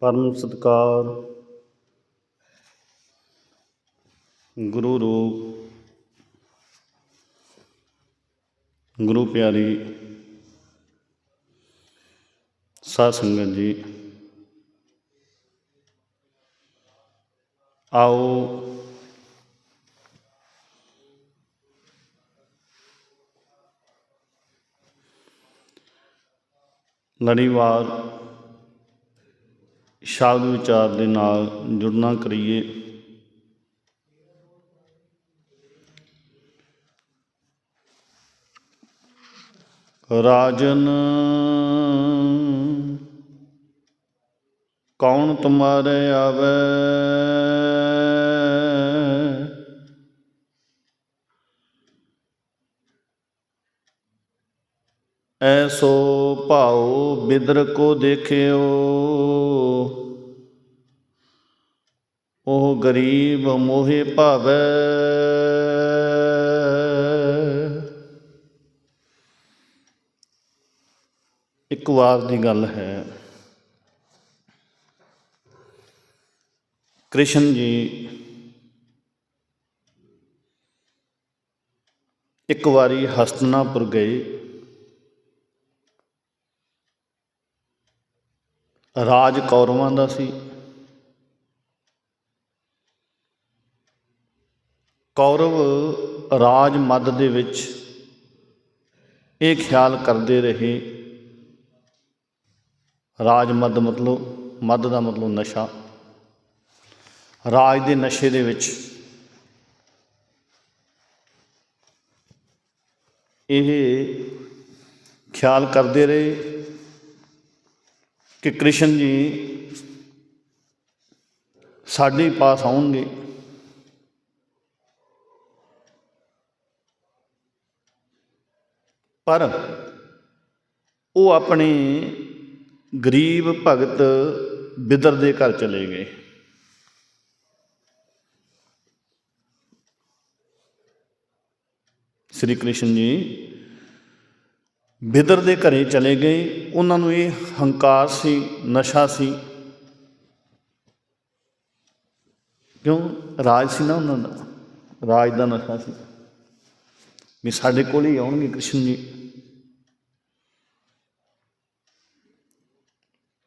ਪਰਮ ਸਤਿਕਾਰ। ਗੁਰੂ ਰੂਪ। ਗੁਰੂ ਪਿਆਰੀ। ਸਾਧ ਸੰਗਤ ਜੀ। ਆਓ। ਲੜੀਵਾਰ। ਸ਼ਬਦ ਵਿਚਾਰ ਦੇ ਨਾਲ ਜੁੜਨਾ ਕਰੀਏ। ਰਾਜਨ, ਕੌਣ ਤੁਮਾਰੇ ਆਵੇ? ਐਸੋ ਭਾਉ ਬਿਦਰ ਕੋ ਦੇਖਿਓ। ਉਹ ਗਰੀਬ ਮੋਹਿ ਭਾਵੈ। ਇੱਕ ਵਾਰ ਦੀ ਗੱਲ ਹੈ। ਕ੍ਰਿਸ਼ਨ ਜੀ, ਇੱਕ ਵਾਰੀ ਹਸਤਨਾਪੁਰ ਗਏ। ਰਾਜ ਕੌਰਵਾਂ ਦਾ ਸੀ। ਕੌਰਵ ਰਾਜ ਮੱਧ ਦੇ ਵਿੱਚ ਇਹ ਖਿਆਲ ਕਰਦੇ ਰਹੇ, ਰਾਜ ਮੱਧ ਮਤਲਬ, ਮੱਧ ਦਾ ਮਤਲਬ ਨਸ਼ਾ, ਰਾਜ ਦੇ ਨਸ਼ੇ ਦੇ ਵਿੱਚ ਇਹ ਖਿਆਲ ਕਰਦੇ ਰਹੇ ਕਿ ਕ੍ਰਿਸ਼ਨ ਜੀ ਸਾਡੇ ਪਾਸ ਆਉਣਗੇ। ਪਰ ਉਹ ਆਪਣੇ ਗਰੀਬ ਭਗਤ ਬਿਦਰ ਦੇ ਘਰ ਚਲੇ ਗਏ। ਸ੍ਰੀ ਕ੍ਰਿਸ਼ਨ ਜੀ ਬਿਦਰ ਦੇ ਘਰੇ ਚਲੇ ਗਏ। ਉਹਨਾਂ ਨੂੰ ਇਹ ਹੰਕਾਰ ਸੀ, ਨਸ਼ਾ ਸੀ। ਕਿਉਂ? ਰਾਜ ਸੀ ਨਾ ਉਹਨਾਂ ਦਾ। ਰਾਜ ਦਾ ਨਸ਼ਾ ਸੀ। ਵੀ ਸਾਡੇ ਕੋਲ ਹੀ ਆਉਣਗੇ ਕ੍ਰਿਸ਼ਨ ਜੀ।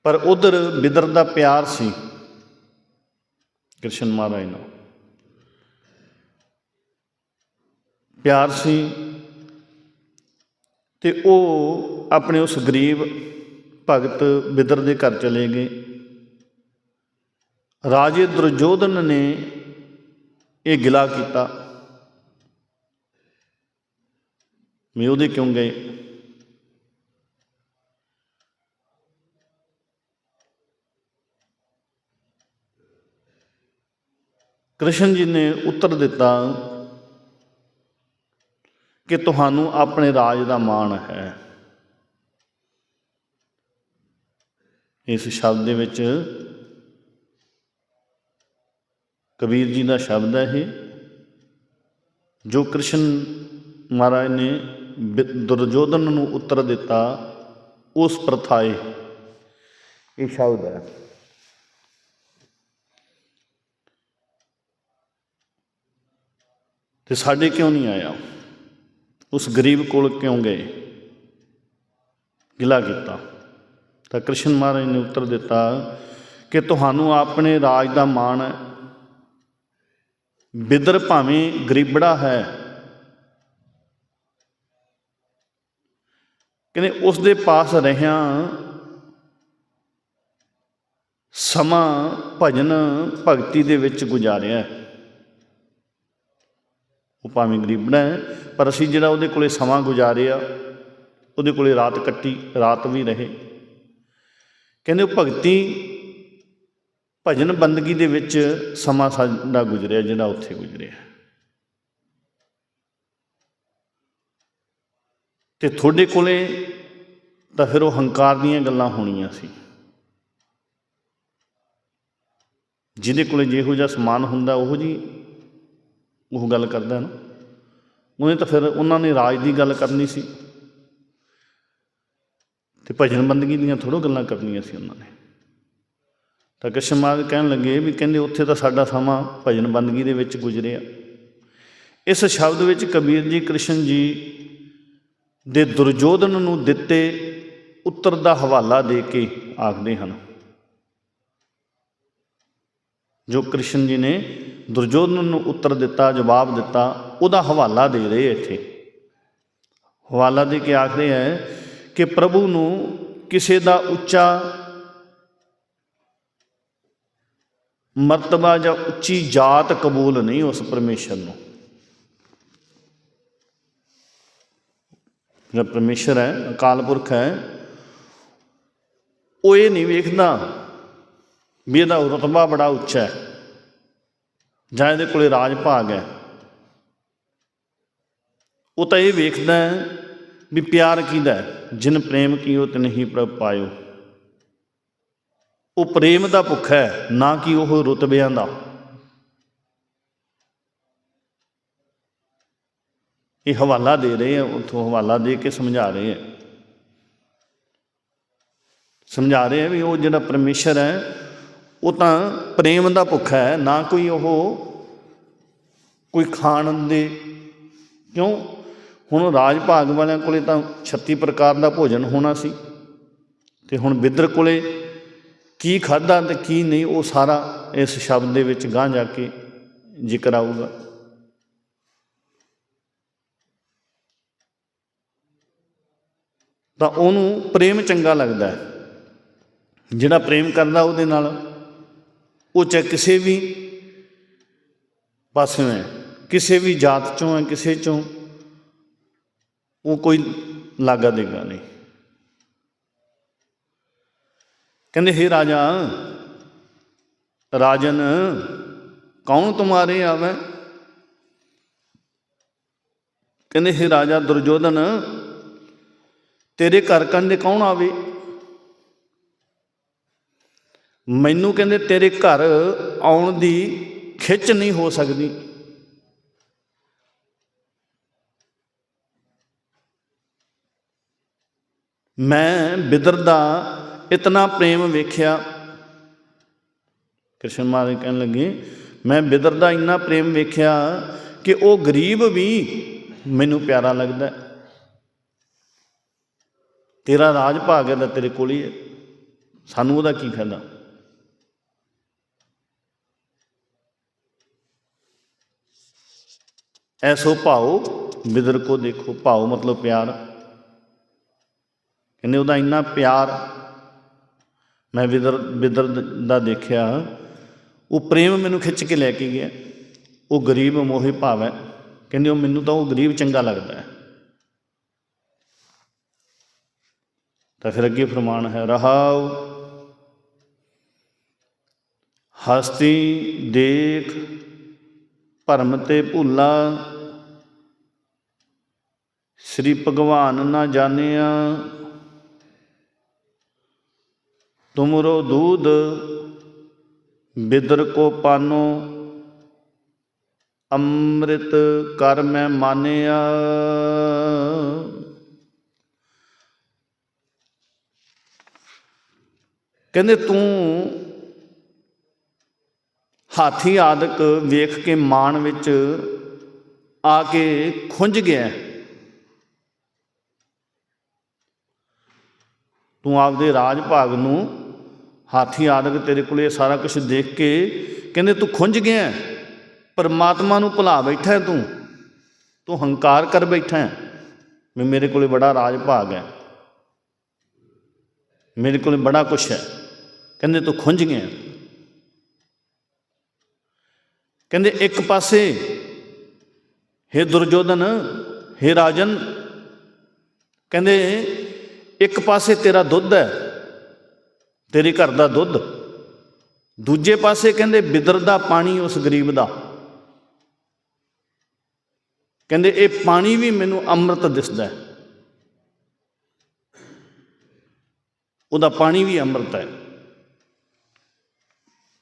ਪਰ ਉਧਰ ਬਿਦਰ ਦਾ ਪਿਆਰ ਸੀ ਕ੍ਰਿਸ਼ਨ ਮਹਾਰਾਜ ਨਾਲ। ਪਿਆਰ ਸੀ ਤੇ ਉਹ ਆਪਣੇ ਉਸ ਗਰੀਬ ਭਗਤ ਬਿਦਰ ਦੇ ਘਰ ਚਲੇ ਗਏ। ਰਾਜੇ ਦੁਰਜੋਧਨ ਨੇ ਇਹ ਗਿਲਾ ਕੀਤਾ। ਵੀ ਉਹਦੇ ਕਿਉਂ ਗਏ? ਕ੍ਰਿਸ਼ਨ ਜੀ ਨੇ ਉੱਤਰ ਦਿੱਤਾ ਕਿ ਤੁਹਾਨੂੰ ਆਪਣੇ ਰਾਜ ਦਾ ਮਾਣ ਹੈ। ਇਸ ਸ਼ਬਦ ਦੇ ਵਿੱਚ ਕਬੀਰ ਜੀ ਦਾ ਸ਼ਬਦ ਹੈ ਇਹ, ਜੋ ਕ੍ਰਿਸ਼ਨ ਮਹਾਰਾਜ ਨੇ ਦੁਰਯੋਧਨ ਨੂੰ ਉੱਤਰ ਦਿੱਤਾ ਉਸ ਪ੍ਰਥਾਏ ਇਹ ਸ਼ਬਦ ਹੈ। ਤੇ ਸਾਡੇ ਕਿਉਂ ਨਹੀਂ ਆਇਆ? ਉਸ ਗਰੀਬ ਕੋਲ ਕਿਉਂ ਗਏ? ਗਿਲਾ ਕੀਤਾ। ਤਾਂ ਕ੍ਰਿਸ਼ਨ ਮਹਾਰਾਜ ਨੇ ਉੱਤਰ ਦਿੱਤਾ ਕਿ ਤੁਹਾਨੂੰ ਆਪਣੇ ਰਾਜ ਦਾ ਮਾਣ ਬਿਦਰ ਭਾਵੇਂ ਗਰੀਬੜਾ ਹੈ ਕਹਿੰਦੇ ਉਸ ਦੇ ਪਾਸ ਰਹਿਆਂ ਸਮਾਂ ਭਜਨ ਭਗਤੀ ਦੇ ਵਿੱਚ ਗੁਜ਼ਾਰਿਆ ਉਹ ਭਾਵੇਂ ਗਰੀਬਣਾ ਹੈ, ਪਰ ਅਸੀਂ ਜਿਹੜਾ ਉਹਦੇ ਕੋਲੇ ਸਮਾਂ ਗੁਜ਼ਾਰਿਆ, ਉਹਦੇ ਕੋਲੇ ਰਾਤ ਕੱਟੀ, ਰਾਤ ਵੀ ਰਹੇ। ਕਹਿੰਦੇ ਉਹ ਭਗਤੀ, ਭਜਨ ਬੰਦਗੀ ਦੇ ਵਿੱਚ ਸਮਾਂ ਸਾਡਾ ਗੁਜ਼ਰਿਆ ਜਿਹੜਾ ਉੱਥੇ ਗੁਜ਼ਰਿਆ। ਤੇ ਤੁਹਾਡੇ ਕੋਲੇ ਤਾਂ ਫਿਰ ਉਹ ਹੰਕਾਰ ਦੀਆਂ ਗੱਲਾਂ ਹੋਣੀਆਂ ਸੀ। ਜਿਹਦੇ ਕੋਲੇ ਜਿਹੋ ਜਿਹਾ ਸਮਾਨ ਹੁੰਦਾ, ਉਹੋ ਜੀ ਉਹ ਗੱਲ ਕਰਦਾ ਨਾ। ਉਹਨੇ ਤਾਂ ਫਿਰ ਉਹਨਾਂ ਨੇ ਰਾਜ ਦੀ ਗੱਲ ਕਰਨੀ ਸੀ। ਤੇ ਭਜਨ ਬੰਦਗੀ ਦੀਆਂ ਥੋੜੋ ਗੱਲਾਂ ਕਰਨੀਆਂ ਸੀ ਉਹਨਾਂ ਨੇ। ਤਾਂ ਕ੍ਰਿਸ਼ਨ ਮਹਾਰਾਜ ਕਹਿਣ ਲੱਗੇ ਵੀ ਕਹਿੰਦੇ ਉੱਥੇ ਤਾਂ ਸਾਡਾ ਸਮਾਂ ਭਜਨ ਬੰਦਗੀ ਦੇ ਵਿੱਚ ਗੁਜ਼ਰਿਆ। ਇਸ ਸ਼ਬਦ ਵਿੱਚ ਕਬੀਰ ਜੀ ਕ੍ਰਿਸ਼ਨ ਜੀ ਦੇ ਦੁਰਜੋਧਨ ਨੂੰ ਦਿੱਤੇ ਉੱਤਰ ਦਾ ਹਵਾਲਾ ਦੇ ਕੇ ਆਖਦੇ ਹਨ। ਜੋ ਕ੍ਰਿਸ਼ਨ ਜੀ ਨੇ ਦੁਰਜੋਧਨ ਨੂੰ ਉੱਤਰ ਦਿੱਤਾ, ਜਵਾਬ ਦਿੱਤਾ, ਉਹਦਾ ਹਵਾਲਾ ਦੇ ਰਹੇ ਇੱਥੇ। ਹਵਾਲਾ ਦੇ ਕੇ ਆਖਦੇ ਹੈ ਕਿ ਪ੍ਰਭੂ ਨੂੰ ਕਿਸੇ ਦਾ ਉੱਚਾ ਮਰਤਬਾ ਜਾਂ ਉੱਚੀ ਜਾਤ ਕਬੂਲ ਨਹੀਂ ਉਸ ਪਰਮੇਸ਼ਰ ਨੂੰ। ਜਿਹੜਾ ਪਰਮੇਸ਼ਰ ਹੈ, ਅਕਾਲ ਪੁਰਖ ਹੈ, ਉਹ ਇਹ ਨਹੀਂ ਵੇਖਦਾ ਵੀ ਇਹਦਾ ਰਤਬਾ ਬੜਾ ਉੱਚਾ ਹੈ, ਜਾਂ ਇਹਦੇ ਕੋਲੇ ਰਾਜ ਭਾਗ ਹੈ। ਉਹ ਤਾਂ ਇਹ ਵੇਖਦਾ ਹੈ ਵੀ ਪਿਆਰ ਕਿਹਦਾ ਹੈ, ਜਿਨ ਪ੍ਰੇਮ ਕੀਓ ਤਿਨ ਹੀ ਪ੍ਰਭ ਪਾਇਓ। ਉਹ ਪ੍ਰੇਮ ਦਾ ਭੁੱਖ ਹੈ, ਨਾ ਕਿ ਉਹ ਰੁਤਬਿਆਂ ਦਾ। ਇਹ ਹਵਾਲਾ ਦੇ ਰਹੇ ਆ, ਉਥੋਂ ਹਵਾਲਾ ਦੇ ਕੇ ਸਮਝਾ ਰਹੇ ਆ। ਸਮਝਾ ਰਹੇ ਆ ਵੀ ਉਹ ਜਿਹੜਾ ਪਰਮੇਸ਼ਰ ਹੈ, ਉਹ ਤਾਂ ਪ੍ਰੇਮ ਦਾ ਭੁੱਖਾ ਹੈ, ਨਾ ਕੋਈ ਉਹ ਕੋਈ ਖਾਣ ਦੇ। ਕਿਉਂ? ਹੁਣ ਰਾਜ ਭਾਗ ਵਾਲਿਆਂ ਕੋਲੇ ਤਾਂ 36 ਪ੍ਰਕਾਰ ਦਾ ਭੋਜਨ ਹੋਣਾ ਸੀ। ਤੇ ਹੁਣ ਬਿੱਦਰ ਕੋਲੇ ਕੀ ਖਾਦਾ ਤੇ ਕੀ ਨਹੀਂ, ਉਹ ਸਾਰਾ ਇਸ ਸ਼ਬਦ ਦੇ ਵਿੱਚ ਗਾਂ ਜਾ ਕੇ ਜ਼ਿਕਰ ਆਊਗਾ। ਤਾਂ ਉਹਨੂੰ ਪ੍ਰੇਮ ਚੰਗਾ ਲੱਗਦਾ ਜਿਹੜਾ ਪ੍ਰੇਮ ਕਰਦਾ ਉਹਦੇ ਨਾਲ, ਉਹ ਚਾਹੇ ਕਿਸੇ ਵੀ ਪਾਸਿਓਂ ਹੈ ਕਿਸੇ ਵੀ ਜਾਤ ਚੋਂ ਹੈ, ਕਿਸੇ ਚੋਂ, ਉਹ ਕੋਈ ਲਾਗਾ ਦੇਗਾ ਨਹੀਂ। ਕਹਿੰਦੇ हे ਰਾਜਾ, ਰਾਜਨ, ਕੌਣ ਤੁਮਾਰੇ ਆਵੇ? ਕਹਿੰਦੇ हे ਰਾਜਾ ਦੁਰਯੋਧਨ ਤੇਰੇ ਘਰ ਕੰਦੇ ਕੌਣ ਆਵੇ? ਮੈਨੂੰ ਕਹਿੰਦੇ, ਤੇਰੇ ਘਰ ਆਉਣ ਦੀ ਖਿੱਚ ਨਹੀਂ ਹੋ ਸਕਦੀ। ਮੈਂ ਬਿਦਰ ਦਾ ਇਤਨਾ ਪ੍ਰੇਮ ਵੇਖਿਆ। ਕ੍ਰਿਸ਼ਨ ਮਹਾਰਾਜ ਕਹਿਣ ਲੱਗੇ, ਮੈਂ ਬਿਦਰ ਦਾ ਇੰਨਾ ਪ੍ਰੇਮ ਵੇਖਿਆ ਕਿ ਉਹ ਗਰੀਬ ਵੀ ਮੈਨੂੰ ਪਿਆਰਾ ਲੱਗਦਾ। ਤੇਰਾ ਰਾਜ ਭਾਗ ਹੈ ਤੇਰੇ ਕੋਲ ਹੀ ਹੈ। ਸਾਨੂੰ ਉਹਦਾ ਕੀ ਫਾਇਦਾ? ਐਸੋ ਭਾਉ ਬਿਦਰ ਕੋ ਦੇਖੋ। ਭਾਉ ਮਤਲਬ ਪਿਆਰ। ਕਹਿੰਦੇ ਉਹਦਾ ਇੰਨਾ ਪਿਆਰ, ਮੈਂ ਵਿਦਰ ਵਿਦਰ ਦਾ ਦੇਖਿਆ। ਉਹ ਪ੍ਰੇਮ ਮੈਨੂੰ ਖਿੱਚ ਕੇ ਲੈ ਕੇ ਗਿਆ। ਉਹ ਗਰੀਬ ਮੋਹਿ ਭਾਵ ਹੈ। ਕਹਿੰਦੇ ਉਹ ਮੈਨੂੰ ਤਾਂ ਉਹ ਗਰੀਬ ਚੰਗਾ ਲੱਗਦਾ ਹੈ। ਤਾਂ ਫਿਰ ਅੱਗੇ ਫਰਮਾਨ ਹੈ, ਰਹਾਉ। ਹਸਤੀ ਦੇਖ, ਭਰਮ ਤੇ ਭੁੱਲਾ। ਸ੍ਰੀ ਭਗਵਾਨ ਨਾ ਜਾਣਿਆ। ਤੁਮਰੋ ਦੂਧ, ਬਿਦਰ ਕੋ ਪਾਨੋ। ਅੰਮ੍ਰਿਤ ਕਰ ਮੈਂ ਮਾਨਿਆ। ਕਹਿੰਦੇ ਤੂੰ ਹਾਥੀ ਆਦਿਕ ਵੇਖ ਕੇ ਮਾਣ ਵਿੱਚ ਆ ਕੇ ਖੁੰਝ ਗਿਆ। ਤੂੰ ਆਪਦੇ ਰਾਜ ਭਾਗ ਨੂੰ ਹਾਥੀ ਆਦਿਕ ਤੇਰੇ ਕੋਲ ਇਹ ਸਾਰਾ ਕੁਝ ਦੇਖ ਕੇ ਕਹਿੰਦੇ ਤੂੰ ਖੁੰਝ ਗਿਆ। ਪਰਮਾਤਮਾ ਨੂੰ ਭੁਲਾ ਬੈਠਾ ਹੈ ਤੂੰ। ਤੂੰ ਹੰਕਾਰ ਕਰ ਬੈਠਾ ਹੈ ਵੀ ਮੇਰੇ ਕੋਲੇ ਬੜਾ ਰਾਜ ਭਾਗ ਹੈ। ਮੇਰੇ ਕੋਲੇ ਬੜਾ ਕੁਛ ਹੈ। ਕਹਿੰਦੇ ਤੂੰ ਖੁੰਝ ਗਿਆ। ਕਹਿੰਦੇ ਇੱਕ ਪਾਸੇ हे ਦੁਰਜੋਧਨ हे ਰਾਜਨ, ਕਹਿੰਦੇ ਇੱਕ ਪਾਸੇ ਤੇਰਾ ਦੁੱਧ ਹੈ, ਤੇਰੇ ਘਰ ਦਾ ਦੁੱਧ। ਦੂਜੇ ਪਾਸੇ ਕਹਿੰਦੇ ਬਿਦਰ ਦਾ ਪਾਣੀ ਉਸ ਗਰੀਬ ਦਾ। ਕਹਿੰਦੇ ਇਹ ਪਾਣੀ ਵੀ ਮੈਨੂੰ ਅੰਮ੍ਰਿਤ ਦਿਸਦਾ ਹੈ। ਉਹਦਾ ਪਾਣੀ ਵੀ ਅੰਮ੍ਰਿਤ ਹੈ।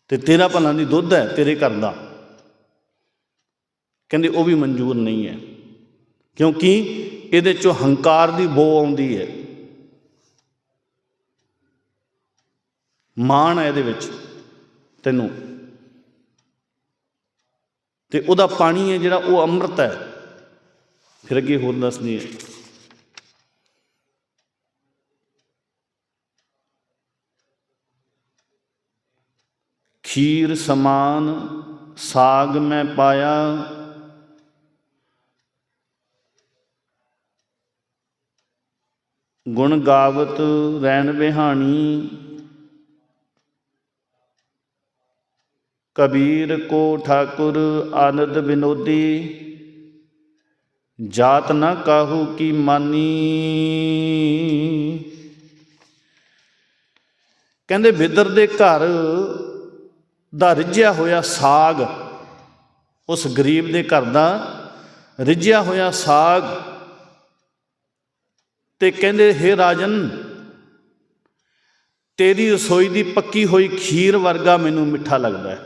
ਤੇ ਤੇਰਾ ਭਲਾ ਦੀ ਦੁੱਧ ਹੈ ਤੇਰੇ ਘਰ ਦਾ। ਕਹਿੰਦੇ ਉਹ ਵੀ ਮਨਜ਼ੂਰ ਨਹੀਂ ਹੈ। ਕਿਉਂਕਿ ਇਹਦੇ ਚੋਂ ਹੰਕਾਰ ਦੀ ਬੋ ਆਉਂਦੀ ਹੈ। ਮਾਣ ਹੈ ਇਹਦੇ ਵਿੱਚ ਤੈਨੂੰ। ਤੇ ਉਹਦਾ ਪਾਣੀ ਹੈ ਜਿਹੜਾ ਉਹ ਅੰਮ੍ਰਿਤ ਹੈ। ਫਿਰ ਅੱਗੇ ਹੋਰ ਦੱਸਦੀ ਹੈ। ਖੀਰ ਸਮਾਨ ਸਾਗ ਮੈਂ ਪਾਇਆ। ਗੁਣ ਗਾਵਤ ਰੈਣ ਬਿਹਾਣੀ ਕਬੀਰ ਕੋ ਠਾਕੁਰ ਆਨੰਦ ਵਿਨੋਦੀ। ਜਾਤ ਨਾ ਕਾਹੂ ਕੀ ਮਾਨੀ। ਕਹਿੰਦੇ ਬਿਦਰ ਦੇ ਘਰ ਦਾ ਰਿੱਝਿਆ ਹੋਇਆ ਸਾਗ, ਉਸ ਗਰੀਬ ਦੇ ਘਰ ਦਾ ਰਿੱਝਿਆ ਹੋਇਆ ਸਾਗ ਤੇ ਕਹਿੰਦੇ, ਹੇ ਰਾਜਨ, ਤੇਰੀ ਰਸੋਈ ਦੀ ਪੱਕੀ ਹੋਈ ਖੀਰ ਵਰਗਾ ਮੈਨੂੰ ਮਿੱਠਾ ਲੱਗਦਾ ਹੈ।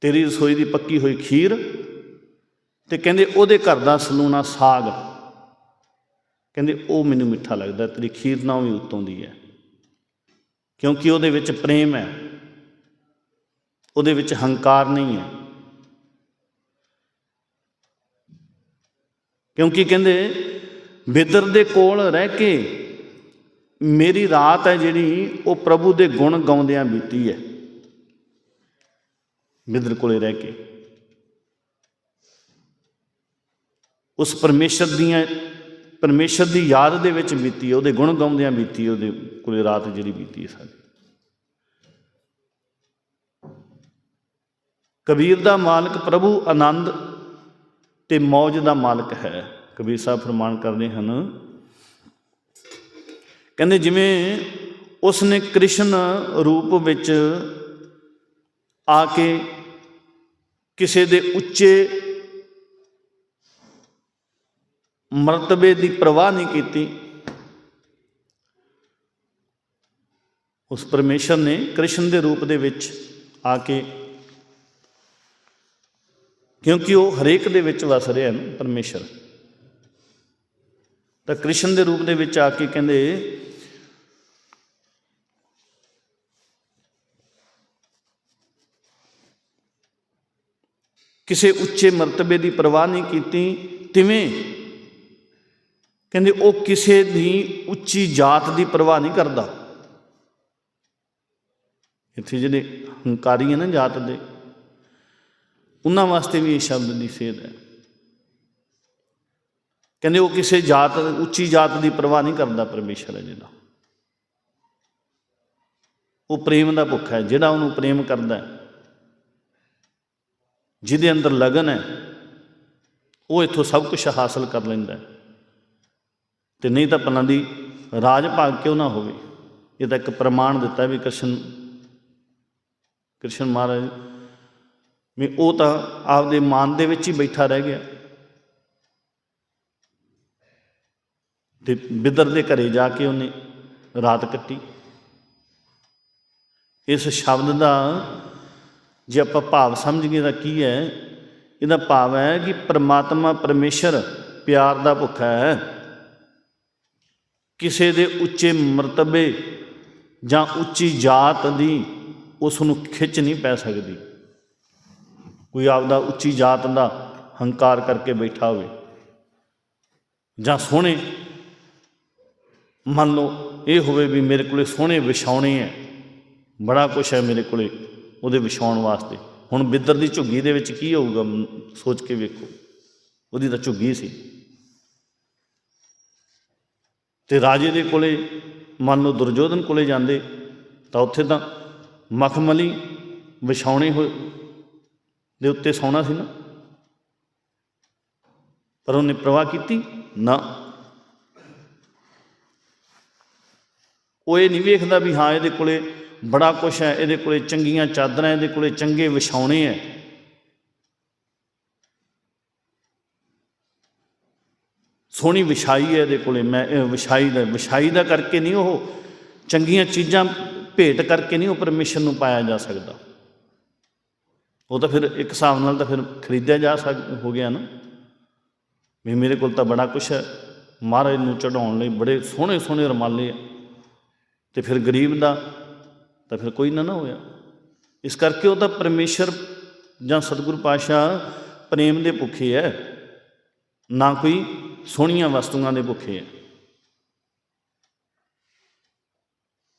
ਤੇਰੀ ਰਸੋਈ ਦੀ ਪੱਕੀ ਹੋਈ ਖੀਰ ਤੇ ਕਹਿੰਦੇ, ਉਹਦੇ ਘਰ ਦਾ ਸਲੂਣਾ ਸਾਗ। ਕਹਿੰਦੇ, ਉਹ ਮੈਨੂੰ ਮਿੱਠਾ ਲੱਗਦਾ ਤੇਰੀ ਖੀਰ ਨਾਲੋਂ ਵੀ ਉੱਤੋਂ ਦੀ ਹੈ। ਕਿਉਂਕਿ ਉਹਦੇ ਵਿੱਚ ਪ੍ਰੇਮ ਹੈ। ਉਹਦੇ ਵਿੱਚ ਹੰਕਾਰ ਨਹੀਂ ਹੈ। ਕਿਉਂਕਿ ਕਹਿੰਦੇ ਬਿਦਰ ਦੇ ਕੋਲ ਰਹਿ ਕੇ ਮੇਰੀ ਰਾਤ ਹੈ ਜਿਹੜੀ, ਉਹ ਪ੍ਰਭੂ ਦੇ ਗੁਣ ਗਾਉਂਦਿਆਂ ਬੀਤੀ ਹੈ। ਬਿਦਰ ਕੋਲੇ ਰਹਿ ਕੇ। ਉਸ ਪਰਮੇਸ਼ਰ ਦੀਆਂ ਪਰਮੇਸ਼ਰ ਦੀ ਯਾਦ ਦੇ ਵਿੱਚ ਬੀਤੀ, ਉਹਦੇ ਗੁਣ ਗਾਉਂਦਿਆਂ ਬੀਤੀ, ਉਹਦੇ ਕੋਲੇ ਰਾਤ ਜਿਹੜੀ ਬੀਤੀ ਸਾਡੀ ਕਬੀਰ ਦਾ ਮਾਲਕ ਪ੍ਰਭੂ ਆਨੰਦ ਤੇ ਮੌਜ ਦਾ ਮਾਲਕ ਹੈ। ਕਬੀਰ ਸਾਹਿਬ ਫਰਮਾਨ ਕਰਦੇ ਹਨ, ਕਹਿੰਦੇ ਜਿਵੇਂ ਉਸ ਨੇ ਕ੍ਰਿਸ਼ਨ ਰੂਪ ਵਿੱਚ ਆ ਕੇ ਕਿਸੇ ਦੇ ਉੱਚੇ ਮਰਤਬੇ ਦੀ ਪਰਵਾਹ ਨਹੀਂ ਕੀਤੀ। ਉਸ ਪਰਮੇਸ਼ਰ ਨੇ ਕ੍ਰਿਸ਼ਨ ਦੇ ਰੂਪ ਦੇ ਵਿੱਚ ਆ ਕੇ ਕਿਉਂਕਿ ਉਹ ਹਰੇਕ ਦੇ ਵਿੱਚ ਵਸ ਰਿਹਾ ਹੈ ਨਾ ਪਰਮੇਸ਼ਰ, ਤਾਂ ਕ੍ਰਿਸ਼ਨ ਦੇ ਰੂਪ ਦੇ ਵਿੱਚ ਆ ਕੇ ਕਹਿੰਦੇ, ਕਿਸੇ ਉੱਚੇ ਮਰਤਬੇ ਦੀ ਪਰਵਾਹ ਨਹੀਂ ਕੀਤੀ, ਤਿਵੇਂ ਕਹਿੰਦੇ ਉਹ ਕਿਸੇ ਦੀ ਉੱਚੀ ਜਾਤ ਦੀ ਪਰਵਾਹ ਨਹੀਂ ਕਰਦਾ। ਇੱਥੇ ਜਿਹੜੇ ਹੰਕਾਰੀ ਹੈ ਨਾ ਜਾਤ ਦੇ, ਉਹਨਾਂ ਵਾਸਤੇ ਵੀ ਇਹ ਸ਼ਬਦ ਦੀ ਸੇਧ ਹੈ। ਕਹਿੰਦੇ ਉਹ ਕਿਸੇ ਜਾਤ, ਉੱਚੀ ਜਾਤ ਦੀ ਪਰਵਾਹ ਨਹੀਂ ਕਰਦਾ ਪਰਮੇਸ਼ਰ ਹੈ ਜਿਹੜਾ ਉਹ ਪ੍ਰੇਮ ਦਾ ਭੁੱਖਾ ਹੈ, ਜਿਹੜਾ ਉਹਨੂੰ ਪ੍ਰੇਮ ਕਰਦਾ ਹੈ, ਜਿਹਦੇ ਅੰਦਰ ਲਗਨ ਹੈ, ਉਹ ਇੱਥੋਂ ਸਭ ਕੁਝ ਹਾਸਲ ਕਰ ਲੈਂਦਾ ਹੈ। ਤੇ ਨਹੀਂ ਤਾਂ ਪਨਾਂ ਦੀ ਰਾਜ ਭਾਗ ਕਿਉਂ ਨਾ ਹੋਵੇ? ਇਹ ਤਾਂ ਇੱਕ ਪ੍ਰਮਾਣ ਦਿੱਤਾ ਵੀ ਕ੍ਰਿਸ਼ਨ ਕ੍ਰਿਸ਼ਨ ਮਹਾਰਾਜ, ਵੀ ਉਹ ਤਾਂ ਆਪਦੇ ਮਨ ਦੇ ਵਿੱਚ ਹੀ ਬੈਠਾ ਰਹਿ ਗਿਆ। ਤੇ ਬਿਦਰ ਦੇ ਘਰੇ ਜਾ ਕੇ ਉਹਨੇ ਰਾਤ ਕੱਟੀ। ਇਸ ਸ਼ਬਦ ਦਾ ਜੇ ਆਪਾਂ ਭਾਵ ਸਮਝੀਏ ਤਾਂ ਕੀ ਹੈ? ਇਹਦਾ ਭਾਵ ਹੈ ਕਿ ਪ੍ਰਮਾਤਮਾ ਪਰਮੇਸ਼ਰ ਪਿਆਰ ਦਾ ਭੁੱਖਾ ਹੈ। ਕਿਸੇ ਦੇ ਉੱਚੇ ਮਰਤਬੇ ਜਾਂ ਉੱਚੀ ਜਾਤ ਦੀ ਉਸ ਨੂੰ ਖਿੱਚ ਨਹੀਂ ਪੈ ਸਕਦੀ। ਕੋਈ ਆਪਦਾ ਉੱਚੀ ਜਾਤ ਦਾ ਹੰਕਾਰ ਕਰਕੇ ਬੈਠਾ ਹੋਵੇ ਜਾਂ ਸੋਹਣੇ, ਮੰਨ ਲਓ ਇਹ ਹੋਵੇ ਵੀ ਮੇਰੇ ਕੋਲੇ ਸੋਹਣੇ ਵਿਛਾਉਣੇ ਹੈ ਬੜਾ ਕੁਛ ਹੈ ਮੇਰੇ ਕੋਲੇ ਉਹਦੇ ਵਿਛਾਉਣ ਵਾਸਤੇ। ਹੁਣ ਬਿੱਦਰ ਦੀ ਝੁੱਗੀ ਦੇ ਵਿੱਚ ਕੀ ਹੋਊਗਾ ਸੋਚ ਕੇ ਵੇਖੋ। ਉਹਦੀ ਤਾਂ ਝੁੱਗੀ ਸੀ। ਤੇ ਰਾਜੇ ਦੇ ਕੋਲੇ ਮੰਨ ਲਓ ਦੁਰਜੋਧਨ ਕੋਲੇ ਜਾਂਦੇ, ਤਾਂ ਉੱਥੇ ਤਾਂ ਮਖਮਲੀ ਵਿਛਾਉਣੇ ਹੋਏ ਦੇ ਉੱਤੇ ਸੌਣਾ ਸੀ ਨਾ। ਪਰ ਉਹਨੇ ਪ੍ਰਵਾਹ ਕੀਤੀ, ਨਾ। ਉਹ ਇਹ ਨਹੀਂ ਵੇਖਦਾ ਵੀ ਹਾਂ ਇਹਦੇ ਕੋਲੇ ਬੜਾ ਕੁਛ ਹੈ, ਇਹਦੇ ਕੋਲੇ ਚੰਗੀਆਂ ਚਾਦਰਾਂ, ਇਹਦੇ ਕੋਲੇ ਚੰਗੇ ਵਿਛਾਉਣੇ ਹੈ। ਸੋਹਣੀ ਵਿਛਾਈ ਹੈ ਇਹਦੇ ਕੋਲੇ, ਮੈਂ ਵਿਛਾਈ ਦਾ ਵਿਛਾਈ ਦਾ ਕਰਕੇ ਨਹੀਂ ਉਹ ਚੰਗੀਆਂ ਚੀਜ਼ਾਂ ਭੇਟ ਕਰਕੇ ਨਹੀਂ ਉਹ ਪਰਮੇਸ਼ਰ ਨੂੰ ਪਾਇਆ ਜਾ ਸਕਦਾ। ਉਹ ਤਾਂ ਫਿਰ ਇੱਕ ਹਿਸਾਬ ਨਾਲ ਤਾਂ ਫਿਰ ਖਰੀਦਿਆ ਜਾ ਸਕ, ਹੋ ਗਿਆ ਨਾ। ਵੀ ਮੇਰੇ ਕੋਲ ਤਾਂ ਬੜਾ ਕੁਛ ਹੈ। ਮਹਾਰਾਜ ਨੂੰ ਚੜਾਉਣ ਲਈ ਬੜੇ ਸੋਹਣੇ ਸੋਹਣੇ ਰਮਾਲੇ ਆ। ਤੇ ਫਿਰ ਗਰੀਬ ਦਾ ਤਾਂ ਫਿਰ ਕੋਈ ਨਾ ਨਾ ਹੋਇਆ। ਇਸ ਕਰਕੇ ਉਹ ਤਾਂ ਪਰਮੇਸ਼ਰ ਜਾਂ ਸਤਿਗੁਰ ਪਾਤਸ਼ਾਹ ਪ੍ਰੇਮ ਦੇ ਭੁੱਖੇ ਹੈ। ਨਾ ਕੋਈ ਸੋਹਣੀਆਂ ਵਸਤੂਆਂ ਦੇ ਭੁੱਖੇ ਹੈ।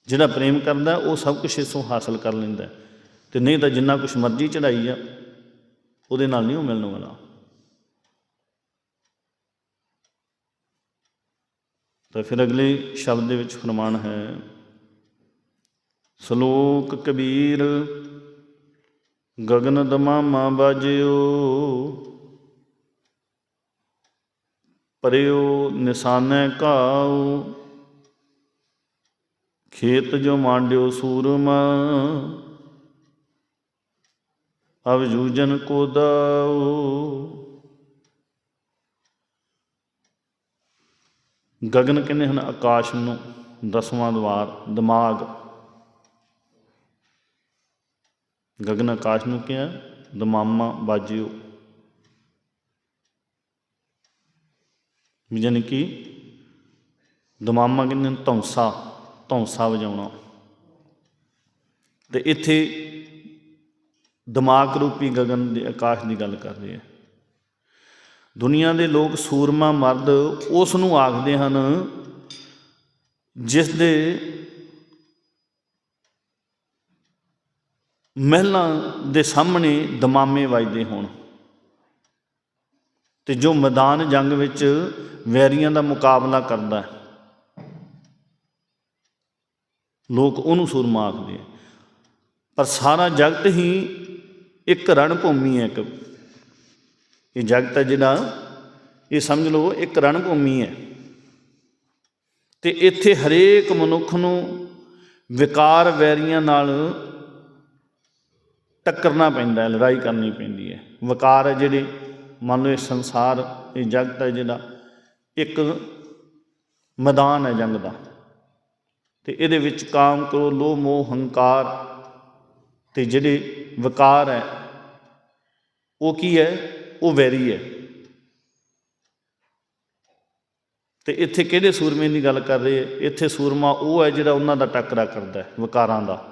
ਜਿਹੜਾ ਪ੍ਰੇਮ ਕਰਦਾ, ਉਹ ਸਭ ਕੁਝ ਇਸੋਂ ਹਾਸਲ ਕਰ ਲੈਂਦਾ ਤੇ ਨਹੀਂ ਤਾਂ ਜਿੰਨਾ ਕੁਝ ਮਰਜ਼ੀ ਚੜਾਈ ਆ, ਉਹਦੇ ਨਾਲ ਨਹੀਂ ਉਹ ਮਿਲਣ ਵਾਲਾ। ਤਾਂ ਫਿਰ ਅਗਲੇ ਸ਼ਬਦ ਦੇ ਵਿੱਚ ਫਰਮਾਨ ਹੈ, ਸ਼ਲੋਕ ਕਬੀਰ, ਗਗਨ ਦਮਾਮਾ ਬਾਜਿਓ ਪਰਿਓ ਨਿਸ਼ਾਨੈ ਘਾਉ। ਖੇਤ ਜੋ ਮਾਂਡਿਓ ਸੂਰਮਾ ਅਬ ਜੂਜਨ ਕੋ ਦਾਉ। ਗਗਨ ਕਹਿੰਦੇ ਹਨ ਆਕਾਸ਼ ਨੂੰ, ਦਸਵਾਂ ਦਵਾਰ, ਦਿਮਾਗ। ਗਗਨ ਆਕਾਸ਼ ਨੂੰ ਕਿਹਾ, ਦਮਾਮਾ ਬਾਜਿਓ। ਯਾਨੀ ਕਿ ਦਮਾਮਾ ਕਹਿੰਦੇ ਨੇ ਧੌਂਸਾ ਧੌਂਸਾ ਵਜਾਉਣਾ। ਤੇ ਇੱਥੇ ਦਿਮਾਗ ਰੂਪੀ ਗਗਨ ਦੇ ਆਕਾਸ਼ ਦੀ ਗੱਲ ਕਰ ਰਹੇ ਆ। ਦੁਨੀਆ ਦੇ ਲੋਕ ਸੂਰਮਾ, ਮਰਦ ਉਸ ਨੂੰ ਆਖਦੇ ਹਨ, ਜਿਸ ਦੇ ਮਹਿਲਾਂ ਦੇ ਸਾਹਮਣੇ ਦਮਾਮੇ ਵੱਜਦੇ ਹੋਣ। ਤੇ ਜੋ ਮੈਦਾਨ ਜੰਗ ਵਿੱਚ ਵੈਰੀਆਂ ਦਾ ਮੁਕਾਬਲਾ ਕਰਦਾ ਹੈ, ਲੋਕ ਉਹਨੂੰ ਸੂਰਮਾ ਆਖਦੇ ਆ। ਪਰ ਸਾਰਾ ਜਗਤ ਹੀ ਇੱਕ ਰਣ ਭੂਮੀ ਹੈ ਇੱਕ। ਇਹ ਜਗਤ ਹੈ ਜਿਹੜਾ, ਇਹ ਸਮਝ ਲਓ ਇੱਕ ਰਣ ਭੂਮੀ ਹੈ। ਤੇ ਇੱਥੇ ਹਰੇਕ ਮਨੁੱਖ ਨੂੰ ਵਿਕਾਰ ਵੈਰੀਆਂ ਨਾਲ ਟੱਕਰਨਾ ਪੈਂਦਾ ਲੜਾਈ ਕਰਨੀ ਪੈਂਦੀ ਹੈ। ਵਿਕਾਰ ਹੈ ਜਿਹੜੇ ਮੰਨ ਲਓ ਇਹ ਸੰਸਾਰ, ਇਹ ਜਗਤ ਹੈ ਜਿਹੜਾ ਇੱਕ ਮੈਦਾਨ ਹੈ ਜੰਗ ਦਾ। ਤੇ ਇਹਦੇ ਵਿੱਚ ਕਾਮ ਕਰੋ, ਲੋਭ, ਮੋਹ, ਹੰਕਾਰ ਤੇ ਜਿਹੜੇ ਵਿਕਾਰ ਹੈ, ਉਹ ਕੀ ਹੈ? ਉਹ ਵੈਰੀ ਹੈ। ਤੇ ਇੱਥੇ ਕਿਹੜੇ ਸੂਰਮੇ ਦੀ ਗੱਲ ਕਰ ਰਹੇ ਇੱਥੇ ਸੂਰਮਾ ਉਹ ਹੈ ਜਿਹੜਾ ਉਹਨਾਂ ਦਾ ਟੱਕਰਾ ਕਰਦਾ ਹੈ, ਵਿਕਾਰਾਂ ਦਾ।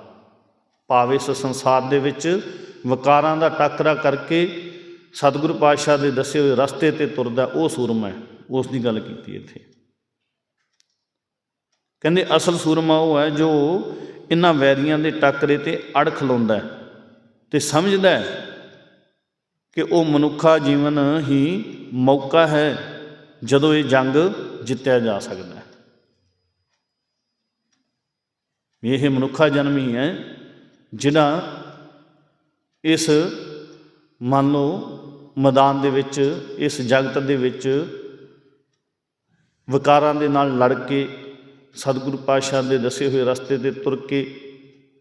ਭਾਵੇਂ ਇਸ ਸੰਸਾਰ ਦੇ ਵਿੱਚ ਵਿਕਾਰਾਂ ਦਾ ਟੱਕਰਾ ਕਰਕੇ ਸਤਿਗੁਰੂ ਪਾਤਸ਼ਾਹ ਦੇ ਦੱਸੇ ਹੋਏ ਰਸਤੇ ਤੇ ਤੁਰਦਾ ਉਹ ਸੂਰਮਾ ਹੈ, ਉਸ ਦੀ ਗੱਲ ਕੀਤੀ ਇੱਥੇ। ਕਹਿੰਦੇ ਅਸਲ ਸੂਰਮਾ ਉਹ ਹੈ ਜੋ ਇਹਨਾਂ ਵੈਰੀਆਂ ਦੇ ਟੱਕਰੇ ਤੇ ਅੜ ਖਲੋਂਦਾ ਹੈ ਤੇ ਸਮਝਦਾ ਹੈ ਕਿ ਉਹ ਮਨੁੱਖਾ ਜੀਵਨ ਹੀ ਮੌਕਾ ਹੈ ਜਦੋਂ ਇਹ ਜੰਗ ਜਿੱਤਿਆ ਜਾ ਸਕਦਾ ਹੈ। ਇਹ ਮਨੁੱਖਾ ਜਨਮ ਹੀ ਹੈ ਜਿਹੜਾ ਇਸ ਮੰਨ ਲਓ ਮੈਦਾਨ ਦੇ ਵਿੱਚ, ਇਸ ਜਗਤ ਦੇ ਵਿੱਚ ਵਿਕਾਰਾਂ ਦੇ ਨਾਲ ਲੜ ਕੇ, ਸਤਿਗੁਰੂ ਪਾਤਸ਼ਾਹ ਦੇ ਦੱਸੇ ਹੋਏ ਰਸਤੇ ਤੇ ਤੁਰ ਕੇ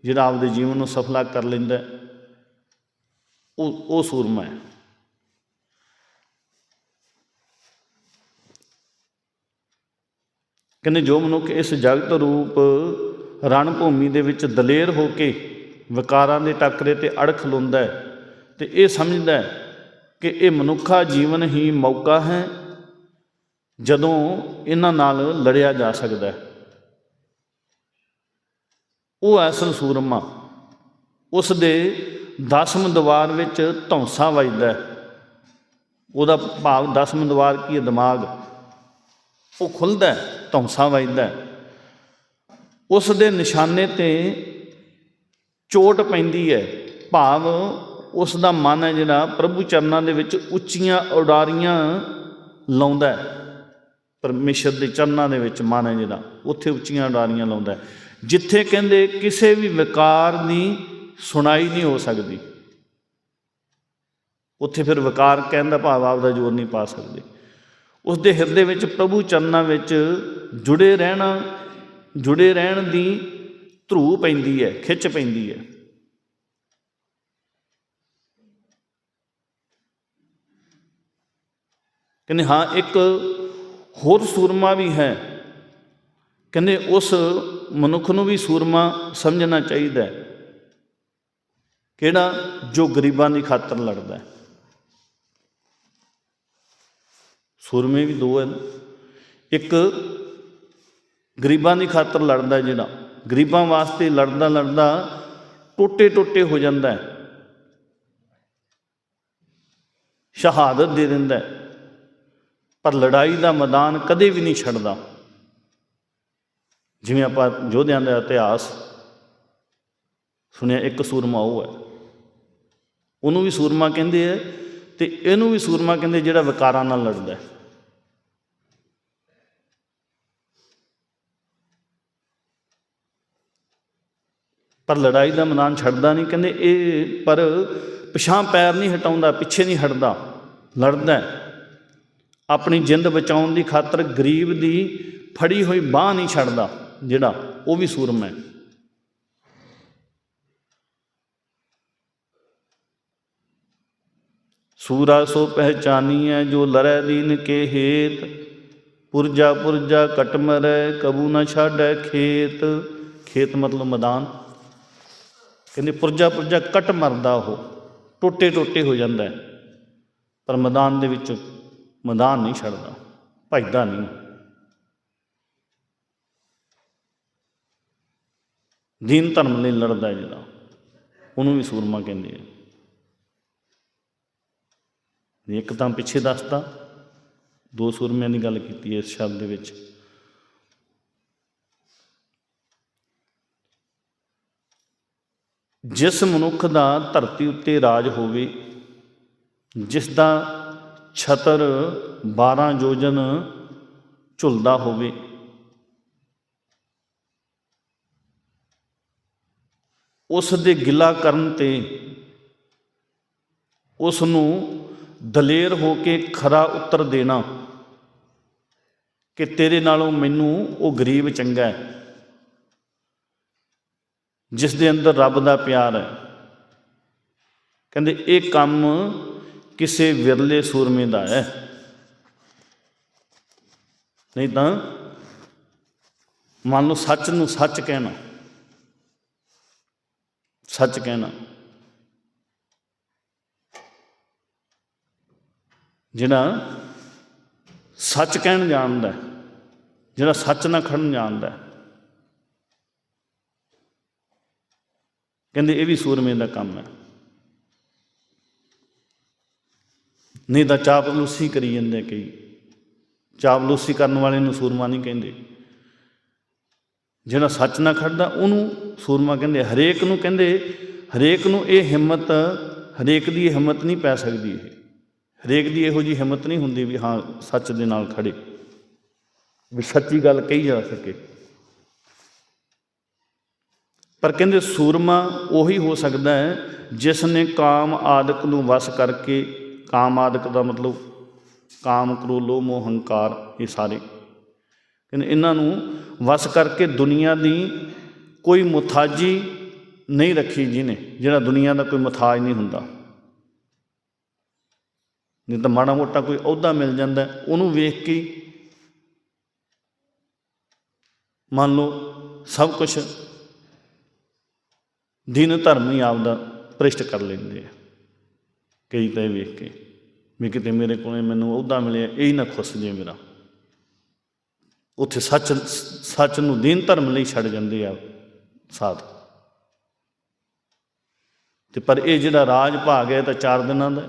ਜਿਹੜਾ ਆਪਦੇ ਜੀਵਨ ਨੂੰ ਸਫਲਾ ਕਰ ਲੈਂਦਾ ਉਹ ਉਹ ਸੂਰਮਾ ਹੈ। ਕਹਿੰਦੇ ਜੋ ਮਨੁੱਖ ਇਸ ਜਗਤ ਰੂਪ ਰਣ ਭੂਮੀ ਦੇ ਵਿੱਚ ਦਲੇਰ ਹੋ ਕੇ ਵਿਕਾਰਾਂ ਦੇ ਟੱਕਰੇ ਤੇ ਅੜ ਖਲੋਂਦਾ ਹੈ ਤੇ ਇਹ ਸਮਝਦਾ ਹੈ ਕਿ ਇਹ ਮਨੁੱਖਾ ਜੀਵਨ ਹੀ ਮੌਕਾ ਹੈ ਜਦੋਂ ਇਹਨਾਂ ਨਾਲ ਲੜਿਆ ਜਾ ਸਕਦਾ ਹੈ। ਉਹ ਅਸਲ ਸੂਰਮਾ ਉਸ ਦੇ ਦਸਮ ਦਵਾਰ ਵਿੱਚ ਧੌਂਸਾ ਵੱਜਦਾ ਉਹਦਾ ਭਾਵ ਦਸਮ ਦਵਾਰ ਕੀ ਹੈ? ਦਿਮਾਗ। ਉਹ ਖੁੱਲਦਾ ਧੌਂਸਾ ਵੱਜਦਾ ਹੈ। ਉਸ ਦੇ ਨਿਸ਼ਾਨੇ ਤੇ ਚੋਟ ਪੈਂਦੀ ਹੈ। ਭਾਵ ਉਸ ਦਾ ਮਨ ਹੈ ਜਿਹੜਾ ਪ੍ਰਭੂ ਚਰਨਾਂ ਦੇ ਵਿੱਚ ਉੱਚੀਆਂ ਉਡਾਰੀਆਂ ਲਾਉਂਦਾ ਹੈ। ਪਰਮੇਸ਼ਰ ਦੇ ਚਰਨਾਂ ਦੇ ਵਿੱਚ ਮਨ ਹੈ ਜਿਹੜਾ, ਉੱਥੇ ਉੱਚੀਆਂ ਉਡਾਰੀਆਂ ਲਾਉਂਦਾ ਜਿੱਥੇ ਕਹਿੰਦੇ ਕਿਸੇ ਵੀ ਵਿਕਾਰ ਦੀ ਸੁਣਾਈ ਨਹੀਂ ਹੋ ਸਕਦੀ, ਉੱਥੇ ਫਿਰ ਵਿਕਾਰ ਕਹਿਣ ਦਾ ਭਾਵ ਆਪਦਾ ਜ਼ੋਰ ਨਹੀਂ ਪਾ ਸਕਦੇ। ਉਸ ਦੇ ਹਿਰਦੇ ਵਿੱਚ ਪ੍ਰਭੂ ਚਰਨਾਂ ਵਿੱਚ ਜੁੜੇ ਰਹਿਣਾ, ਜੁੜੇ ਰਹਿਣ ਦੀ ਧਰੂ ਪੈਂਦੀ ਹੈ, ਖਿੱਚ ਪੈਂਦੀ ਹੈ। ਕਹਿੰਦੇ, ਹਾਂ, ਇੱਕ ਹੋਰ ਸੂਰਮਾ ਵੀ ਹੈ। ਕਹਿੰਦੇ, ਉਸ ਮਨੁੱਖ ਨੂੰ ਵੀ ਸੂਰਮਾ ਸਮਝਣਾ ਚਾਹੀਦਾ ਹੈ। ਕਿਹੜਾ? ਜੋ ਗਰੀਬਾਂ ਦੀ ਖਾਤਰ ਲੜਦਾ ਹੈ। ਸੂਰਮੇ ਵੀ ਦੋ ਹਨ ਇੱਕ ਗਰੀਬਾਂ ਦੀ ਖਾਤਰ ਲੜਦਾ ਜਿਹੜਾ। ਗਰੀਬਾਂ ਵਾਸਤੇ ਲੜਦਾ ਲੜਦਾ ਟੋਟੇ ਟੋਟੇ ਹੋ ਜਾਂਦਾ ਹੈ। ਸ਼ਹਾਦਤ ਦੇ ਦਿੰਦਾ ਹੈ। ਪਰ ਲੜਾਈ ਦਾ ਮੈਦਾਨ ਕਦੇ ਵੀ ਨਹੀਂ ਛੱਡਦਾ। ਜਿਵੇਂ ਆਪਾਂ ਯੋਧਿਆਂ ਦਾ ਇਤਿਹਾਸ ਸੁਣਿਆ, ਇੱਕ ਸੂਰਮਾ ਉਹ ਹੈ। ਉਹਨੂੰ ਵੀ ਸੂਰਮਾ ਕਹਿੰਦੇ ਆ ਤੇ ਇਹਨੂੰ ਵੀ ਸੂਰਮਾ ਕਹਿੰਦੇ ਜਿਹੜਾ ਵਿਕਾਰਾਂ ਨਾਲ ਲੜਦਾ ਹੈ। ਪਰ ਲੜਾਈ ਦਾ ਮੈਦਾਨ ਛੱਡਦਾ ਨਹੀਂ, ਕਹਿੰਦੇ ਇਹ ਪਰ ਪਿਛਾਂ ਪੈਰ ਨਹੀਂ ਹਟਾਉਂਦਾ, ਪਿੱਛੇ ਨਹੀਂ ਹਟਦਾ, ਲੜਦਾ ਆਪਣੀ ਜਿੰਦ ਬਚਾਉਣ ਦੀ ਖਾਤਰ ਗਰੀਬ ਦੀ ਫੜੀ ਹੋਈ ਬਾਹ ਨਹੀਂ ਛੱਡਦਾ, ਜਿਹੜਾ ਉਹ ਵੀ ਸੂਰਮਾ ਹੈ। ਸੂਰਾ ਸੋ ਹੈ ਜੋ ਲਰੈ ਦੀਨ ਕੇ ਹੇਤ। ਪੁਰਜਾ ਪੁਰਜਾ ਕਟ ਮਰੈ, ਕਬੂ ਨਾ ਛਾੜੈ ਖੇਤ। ਖੇਤ ਮਤਲਬ ਮੈਦਾਨ। ਕਹਿੰਦੇ ਪੁਰਜਾ ਪੁਰਜਾ ਕਟ ਮਰਦਾ ਉਹ ਟੋਟੇ ਟੋਟੇ ਹੋ ਜਾਂਦਾ ਪਰ ਮੈਦਾਨ ਦੇ ਵਿੱਚ ਮੈਦਾਨ ਨਹੀਂ ਛੱਡਦਾ, ਭਜਦਾ ਨਹੀਂ। ਦੀਨ ਧਰਮ ਲਈ ਲੜਦਾ ਜਿਹੜਾ, ਉਹਨੂੰ ਵੀ ਸੂਰਮਾ ਕਹਿੰਦੇ ਆ। ਇੱਕ ਤਾਂ ਪਿੱਛੇ ਦੱਸਤਾ, ਦੋ ਸੂਰਮਿਆਂ ਦੀ ਗੱਲ ਕੀਤੀ ਹੈ ਇਸ ਸ਼ਬਦ ਦੇ ਵਿੱਚ। ਜਿਸ ਮਨੁੱਖ ਦਾ ਧਰਤੀ ਉੱਤੇ ਰਾਜ ਹੋਵੇ, ਜਿਸ ਦਾ ਛਤਰ 12 ਯੋਜਨ ਝੁਲਦਾ ਹੋਵੇ। ਉਸ ਦੇ ਗਿਲਾ ਕਰਨ ਤੇ ਉਸ ਨੂੰ ਦਲੇਰ ਹੋ ਕੇ ਖਰਾ ਉੱਤਰ ਦੇਣਾ ਕਿ ਤੇਰੇ ਨਾਲੋਂ ਮੈਨੂੰ ਉਹ ਗਰੀਬ ਚੰਗਾ ਹੈ ਜਿਸ ਦੇ ਅੰਦਰ ਰੱਬ ਦਾ ਪਿਆਰ ਹੈ। ਕਹਿੰਦੇ, ਇਹ ਕੰਮ ਕਿਸੇ ਵਿਰਲੇ ਸੂਰਮੇ ਦਾ ਹੈ। ਨਹੀਂ ਤਾਂ ਮੰਨ ਲਓ ਸੱਚ ਨੂੰ ਸੱਚ ਕਹਿਣਾ ਸੱਚ ਕਹਿਣਾ। ਜਿਹੜਾ ਸੱਚ ਕਹਿਣ ਜਾਣਦਾ ਜਿਹੜਾ ਸੱਚ ਨਾਲ ਖੜਨ ਜਾਣਦਾ ਕਹਿੰਦੇ ਇਹ ਵੀ ਸੂਰਮੇ ਦਾ ਕੰਮ ਹੈ। ਨਹੀਂ ਤਾਂ ਚਾਪਲੂਸੀ ਕਰੀ ਜਾਂਦੇ ਕਈ। ਚਾਪਲੂਸੀ ਕਰਨ ਵਾਲੇ ਨੂੰ ਸੂਰਮਾ ਨਹੀਂ ਕਹਿੰਦੇ। ਜਿਹੜਾ ਸੱਚ ਨਾਲ ਖੜਦਾ, ਉਹਨੂੰ ਸੂਰਮਾ ਕਹਿੰਦੇ। ਹਰੇਕ ਨੂੰ ਕਹਿੰਦੇ, ਹਰੇਕ ਨੂੰ ਇਹ ਹਿੰਮਤ, ਹਰੇਕ ਦੀ ਇਹ ਹਿੰਮਤ ਨਹੀਂ ਪੈ ਸਕਦੀ ਇਹ। ਹਰੇਕ ਦੀ ਇਹੋ ਜੀ ਹਿੰਮਤ ਨਹੀਂ ਹੁੰਦੀ ਵੀ ਹਾਂ, ਸੱਚ ਦੇ ਨਾਲ ਖੜੇ। ਵੀ ਸੱਚੀ ਗੱਲ ਕਹੀ ਜਾ ਸਕੇ। ਪਰ ਕਹਿੰਦੇ ਸੂਰਮਾ ਉਹੀ ਹੋ ਸਕਦਾ ਹੈ, ਜਿਸ ਨੇ ਕਾਮ ਆਦਿਕ ਨੂੰ ਵਸ ਕਰਕੇ ਕਾਮ ਆਦਿਕ ਦਾ ਮਤਲਬ ਕਾਮ, ਕ੍ਰੋਧ, ਲੋਭ, ਮੋਹ, ਹੰਕਾਰ ਇਹ ਸਾਰੇ। ਕਹਿੰਦੇ ਇਹਨਾਂ ਨੂੰ ਵਸ ਕਰਕੇ ਦੁਨੀਆ ਦੀ ਕੋਈ ਮੁਥਾਜੀ ਨਹੀਂ ਰੱਖੀ ਜਿਹਨੇ, ਜਿਹੜਾ ਦੁਨੀਆ ਦਾ ਕੋਈ ਮੁਥਾਜ ਨਹੀਂ ਹੁੰਦਾ। ਨਹੀਂ ਤਾਂ ਮਾੜਾ ਮੋਟਾ ਕੋਈ ਅਹੁਦਾ ਮਿਲ ਜਾਂਦਾ, ਉਹਨੂੰ ਵੇਖ ਕੇ ਮੰਨ ਲਓ ਸਭ ਕੁਝ ਦਿਨ ਧਰਮ ਹੀ ਆਪਦਾ ਪ੍ਰਿਸ਼ਟ ਕਰ ਲੈਂਦੇ ਆ। ਕਈ ਤਾਂ ਇਹ ਵੇਖ ਕੇ। ਵੀ ਕਿਤੇ ਮੇਰੇ ਕੋਲੇ ਮੈਨੂੰ ਅਹੁਦਾ ਮਿਲਿਆ, ਇਹ ਨਾ ਖੁੱਸ ਜੇ ਮੇਰਾ। ਉੱਥੇ ਸੱਚ ਸੱਚ ਨੂੰ ਦੀਨ ਧਰਮ ਲਈ ਛੱਡ ਜਾਂਦੇ ਆ ਸਾਧ। ਤੇ ਪਰ ਇਹ ਜਿਹੜਾ ਰਾਜ ਭਾਗ ਹੈ ਤਾਂ ਚਾਰ ਦਿਨਾਂ ਦਾ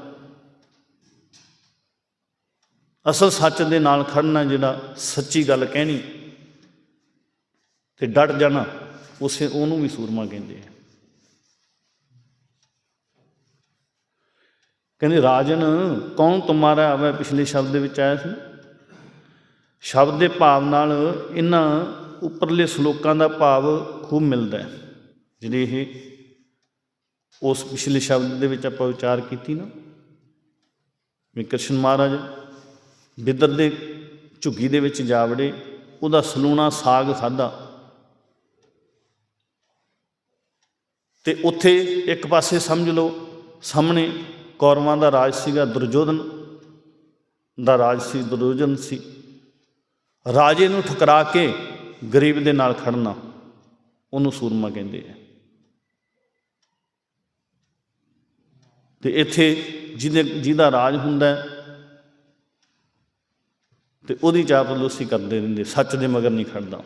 ਅਸਲ ਸੱਚ ਦੇ ਨਾਲ ਖੜਨਾ ਜਿਹੜਾ ਸੱਚੀ ਗੱਲ ਕਹਿਣੀ, ਤੇ ਡਟ ਜਾਣਾ, ਉਸੇ ਉਹਨੂੰ ਵੀ ਸੂਰਮਾ ਕਹਿੰਦੇ ਆ। ਕਹਿੰਦੇ, ਰਾਜਨ, ਕੌਣ ਤੁਮਾਰਾ ਆਵੇ? ਪਿਛਲੇ ਸ਼ਬਦ ਦੇ ਵਿੱਚ ਆਇਆ ਸੀ। ਸ਼ਬਦ ਦੇ ਭਾਵ ਨਾਲ ਇਹਨਾਂ ਉੱਪਰਲੇ ਸ਼ਲੋਕਾਂ ਦਾ ਭਾਵ ਖੂਬ ਮਿਲਦਾ ਹੈ। ਜਿਹੜੇ ਇਹ ਉਸ ਪਿਛਲੇ ਸ਼ਬਦ ਦੇ ਵਿੱਚ ਆਪਾਂ ਵਿਚਾਰ ਕੀਤੀ ਨਾ। ਵੀ ਕ੍ਰਿਸ਼ਨ ਮਹਾਰਾਜ ਬਿੱਦਰ ਦੇ ਝੁੱਗੀ ਦੇ ਵਿੱਚ ਜਾ ਵੜੇ, ਉਹਦਾ ਸਲੂਣਾ ਸਾਗ ਖਾਦਾ ਤੇ ਉੱਥੇ ਇੱਕ ਪਾਸੇ ਸਮਝ ਲਓ, ਸਾਹਮਣੇ ਕੌਰਵਾਂ ਦਾ ਰਾਜ ਸੀਗਾ ਦੁਰਯੋਧਨ ਦਾ ਰਾਜ ਸੀ ਦੁਰਯੋਧਨ ਸੀ। ਰਾਜੇ ਨੂੰ ਠੁਕਰਾ ਕੇ ਗਰੀਬ ਦੇ ਨਾਲ ਖੜਨਾ ਉਹਨੂੰ ਸੂਰਮਾ ਕਹਿੰਦੇ ਆ। ਤੇ ਇੱਥੇ ਜਿਹਦੇ ਜਿਹਦਾ ਰਾਜ ਹੁੰਦਾ ਹੈ, ਤੇ ਉਹਦੀ ਚਾਪਲੂਸੀ ਕਰਦੇ ਰਹਿੰਦੇ ਸੱਚ ਦੇ ਮਗਰ ਨਹੀਂ ਖੜਦਾ।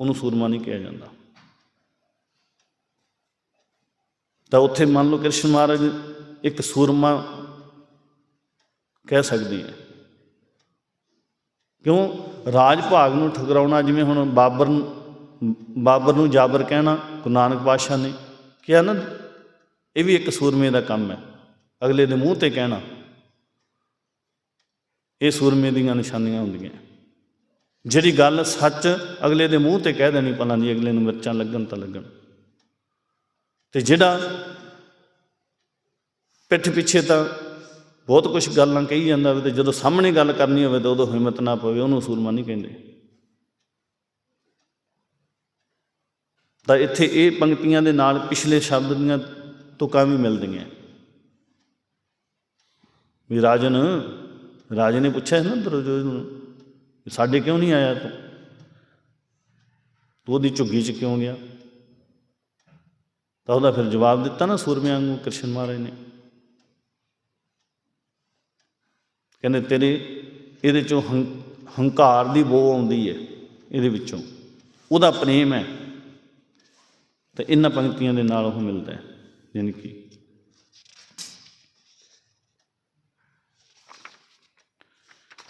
ਉਹਨੂੰ ਸੂਰਮਾ ਨਹੀਂ ਕਿਹਾ ਜਾਂਦਾ। ਤਾਂ ਉੱਥੇ ਮੰਨ ਲਓ ਕ੍ਰਿਸ਼ਨ ਮਹਾਰਾਜ ਇੱਕ ਸੂਰਮਾ ਕਹਿ ਸਕਦੀ ਹੈ। ਕਿਉਂ? ਰਾਜ ਭਾਗ ਨੂੰ ਠੁਕਰਾਉਣਾ, ਜਿਵੇਂ ਹੁਣ ਬਾਬਰ ਬਾਬਰ ਨੂੰ ਜਾਬਰ ਕਹਿਣਾ, ਗੁਰੂ ਨਾਨਕ ਪਾਤਸ਼ਾਹ ਨੇ ਕਿਹਾ ਨਾ, ਇਹ ਵੀ ਇੱਕ ਸੂਰਮੇ ਦਾ ਕੰਮ ਹੈ। ਅਗਲੇ ਦੇ ਮੂੰਹ ਤੇ ਕਹਿਣਾ, ਇਹ ਸੂਰਮੇ ਦੀਆਂ ਨਿਸ਼ਾਨੀਆਂ ਹੁੰਦੀਆਂ। ਜਿਹੜੀ ਗੱਲ ਸੱਚ ਅਗਲੇ ਦੇ ਮੂੰਹ ਤੇ ਕਹਿ ਦੇਣੀ, ਭਲਾਂ ਦੀ ਅਗਲੇ ਨੂੰ ਮਿਰਚਾਂ ਲੱਗਣ ਤਾਂ ਲੱਗਣ। ਤੇ ਜਿਹੜਾ ਪਿੱਠ ਪਿੱਛੇ ਤਾਂ ਬਹੁਤ ਕੁਝ ਗੱਲਾਂ ਕਹੀ ਜਾਂਦਾ ਹੋਵੇ ਤੇ ਜਦੋਂ ਸਾਹਮਣੇ ਗੱਲ ਕਰਨੀ ਹੋਵੇ ਤਾਂ ਉਦੋਂ ਹਿੰਮਤ ਨਾ ਪਵੇ, ਉਹਨੂੰ ਸੂਰਮਾ ਨਹੀਂ ਕਹਿੰਦੇ ਤਾਂ ਇੱਥੇ ਇਹ ਪੰਕਤੀਆਂ ਦੇ ਨਾਲ ਪਿਛਲੇ ਸ਼ਬਦ ਦੀਆਂ ਤੁਕਾਂ ਵੀ ਮਿਲਦੀਆਂ। ਵੀ ਰਾਜਨ, ਰਾਜੇ ਨੇ ਪੁੱਛਿਆ ਸੀ ਨਾ ਦਰਜੋਜ ਨੂੰ ਸਾਡੇ ਕਿਉਂ ਨਹੀਂ ਆਇਆ ਤੂੰ? ਤੂੰ ਉਹਦੀ ਝੁੱਗੀ 'ਚ ਕਿਉਂ ਗਿਆ? ਤਾਂ ਉਹਦਾ ਫਿਰ ਜਵਾਬ ਦਿੱਤਾ ਨਾ ਸੂਰਮਿਆਂ ਨੂੰ ਕ੍ਰਿਸ਼ਨ ਮਹਾਰਾਜ ਨੇ। ਕਹਿੰਦੇ ਤੇਰੇ, ਇਹਦੇ ਚੋਂ ਹੰ- ਹੰਕਾਰ ਦੀ ਬੋ ਆਉਂਦੀ ਹੈ, ਇਹਦੇ ਵਿੱਚੋਂ। ਉਹਦਾ ਪ੍ਰੇਮ ਹੈ। ਤੇ ਇਹਨਾਂ ਪੰਕਤੀਆਂ ਦੇ ਨਾਲ ਉਹ ਮਿਲਦਾ ਹੈ ਯਾਨੀ ਕਿ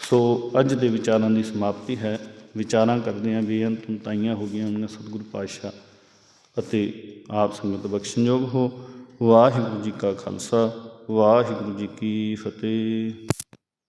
ਸੋ ਅੱਜ ਦੇ ਵਿਚਾਰਾਂ ਦੀ ਸਮਾਪਤੀ ਹੈ। ਵਿਚਾਰਾਂ ਕਰਦੇ ਹਾਂ, ਬੇਅੰਤ ਤਾਈਆਂ ਹੋ ਗਈਆਂ ਉਹਨਾਂ ਸਤਿਗੁਰੂ ਪਾਤਸ਼ਾਹ ਅਤੇ ਆਪ ਸੰਗਤ ਬਖਸ਼ਣਯੋਗ ਹੋ। ਵਾਹਿਗੁਰੂ ਜੀ ਕਾ ਖਾਲਸਾ, ਵਾਹਿਗੁਰੂ ਜੀ ਕੀ ਫਤਿਹ।